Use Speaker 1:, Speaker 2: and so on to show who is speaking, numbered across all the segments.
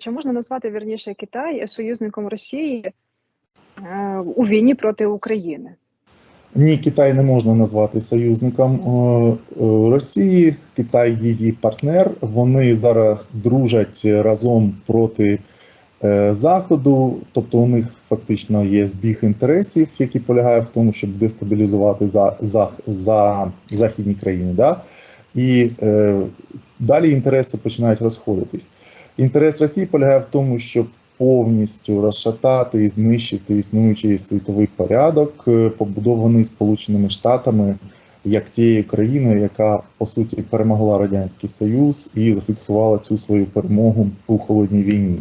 Speaker 1: Чи можна назвати вірніше Китай союзником Росії е, у війні проти України?
Speaker 2: Ні, Китай не можна назвати союзником е, е, Росії. Китай її партнер. Вони зараз дружать разом проти Заходу. Тобто у них фактично є збіг інтересів, який полягає в тому, щоб дестабілізувати за, за, за західні країни. Да? І е, далі інтереси починають розходитись. Інтерес Росії полягає в тому, щоб повністю розшатати і знищити існуючий світовий порядок, е, побудований Сполученими Штатами, як тією країною, яка по суті перемогла радянський Союз і зафіксувала цю свою перемогу у холодній війні.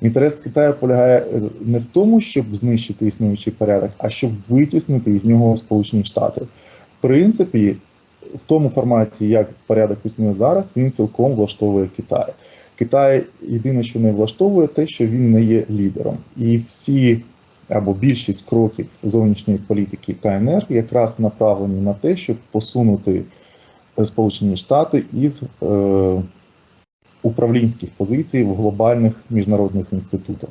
Speaker 2: Інтерес Китаю полягає е, не в тому, щоб знищити існуючий порядок, а щоб витіснити із нього Сполучені Штати. В принципі, в тому форматі, як порядок існує зараз, він цілком влаштовує Китай. Китай єдине, що не влаштовує, те, що він не є лідером, і всі або більшість кроків зовнішньої політики КНР якраз направлені на те, щоб посунути е, Сполучені Штати із е, управлінських позицій в глобальних міжнародних інститутах.